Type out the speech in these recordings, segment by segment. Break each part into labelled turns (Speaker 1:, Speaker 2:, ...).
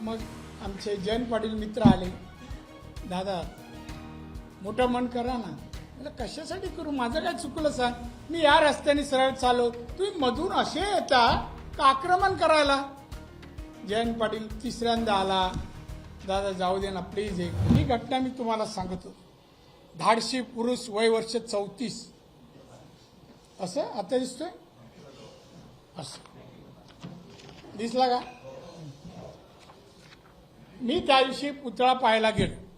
Speaker 1: मग आमचे जयंत पाटील मित्र आले. दादा मोठं मन करा ना. मला कशासाठी करू? माझं काय चुकलं सांग. मी या रस्त्याने सरळ चालो तुम्ही मधून असे येता का आक्रमण करायला? जयंत पाटील तिसऱ्यांदा आला. दादा जाऊ दे ना प्लीज एक. ही घटना मी तुम्हाला सांगतो. धाडशी पुरुष वय वर्ष चौतीस. असं? आता दिसतोय? असं. दिसला का? मी त्या दिवशी पुतळा पाहायला गेलो.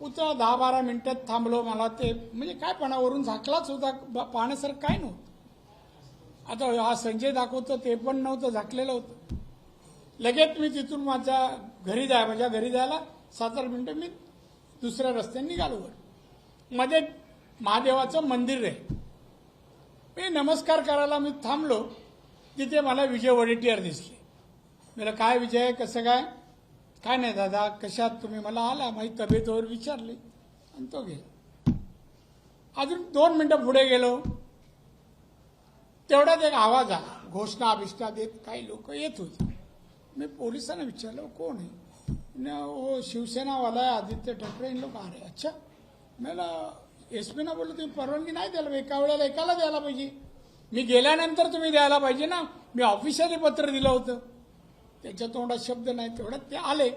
Speaker 1: पुतळा दहा बारा मिनिटात थांबलो. मला ते म्हणजे काय पणावरून झाकलाच होता ब- पाहण्यासारखं काय नव्हतं. आता हा संजय दाखवतो ते पण नव्हतं झाकलेलं होतं. लगेच मी तिथून माझ्या घरी जाय माझ्या घरी जायला सात आठ मिनिटं मी दुसऱ्या रस्त्याने निघालो वर. मध्ये महादेवाचं मंदिर आहे. मी नमस्कार करायला मी थांबलो. तिथे मला विजय वडेट्टीवार दिसले. मला काय विजय कसं काय? काय नाही दादा कशात तुम्ही? मला आला माझी तब्येतवर विचारली. आणि तो गेला. अजून दोन मिनिटं पुढे गेलो. तेवढ्यात एक आवाज आला. घोषणा अभिष्ठा देत काही लोक येत होते. मी पोलिसांना विचारलं कोण आहे? न हो, शिवसेनावाला आहे आदित्य ठाकरे. लोक आ रहे अच्छा. मला एस पीना बोललो तुम्ही परवानगी नाही द्यायला एका वेळेला एकाला द्यायला पाहिजे. मी गेल्यानंतर तुम्ही द्यायला पाहिजे ना. मी ऑफिशियली पत्र दिलं होतं. त्याच्या तोंडात शब्द नाही तेवढ्यात ते आले.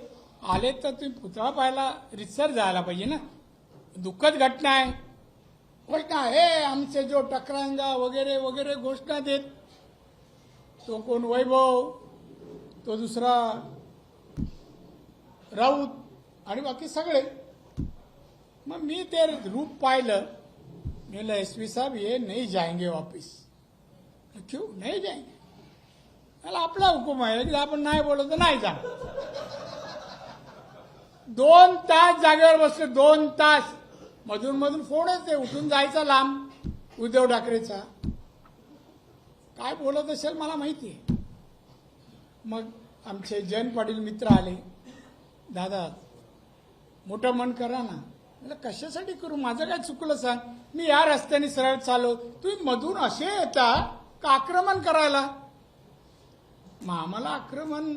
Speaker 1: आले तर तुम्ही पुतळा पाहायला रिसर जायला पाहिजे ना. दुःखद घटना आहे. घोषणा हे आमचे जो टकरांगा वगैरे वगैरे घोषणा देत तो कोण वैभव तो दुसरा राऊत आणि बाकी सगळे. मग मी ते रूप पाहिलं. मी म्हणलं एस पी साहब ये नहीं जाएंगे वापिस. क्यों? नहीं जाएंगे त्याला आपला हुकूम आहे. की आपण नाही बोललो तर नाही जा दोन तास जागेवर बसले दोन तास. मधून मधून फोन येते उठून जायचा लांब. उद्धव ठाकरेचा. काय बोलत असेल मला माहिती आहे. मग आमचे जयंत पाटील मित्र आले. दादा मोठं मन करा ना. मला कशासाठी करू? माझं काय चुकलं सांग. मी या रस्त्याने सरळ चालो तुम्ही मधून असे येता का आक्रमण करायला? मग आम्हाला आक्रमण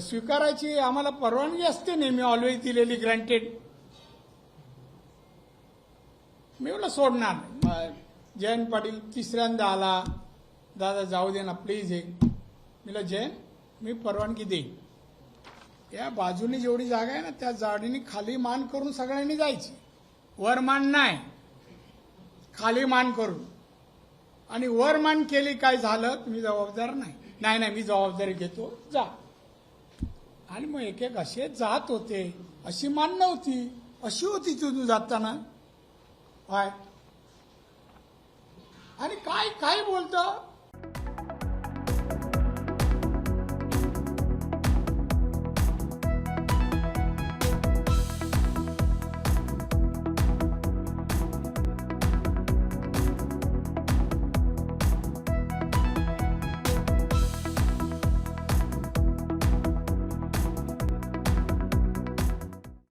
Speaker 1: स्वीकारायची आम्हाला परवानगी असते नेहमी ऑलवेज दिलेली ग्रँटेड मी मला सोडणार जयंत पाटील तिसऱ्यांदा आला. दादा जाऊ दे ना प्लीज एक मला जयंत मी परवानगी देईन. या बाजूनी जेवढी जागा आहे ना त्या जाडीने खाली मान करून सगळ्यांनी जायची. वर मान नाही. खाली मान करून. आणि वर मान केली काय झालं? तुम्ही जबाबदार नाही. नाही नाही मी जबाबदारी घेतो. जा. आणि मग एक एक असे जात होते. अशी मान नव्हती अशी होती तू जाताना. काय? आणि काय काय बोलतं?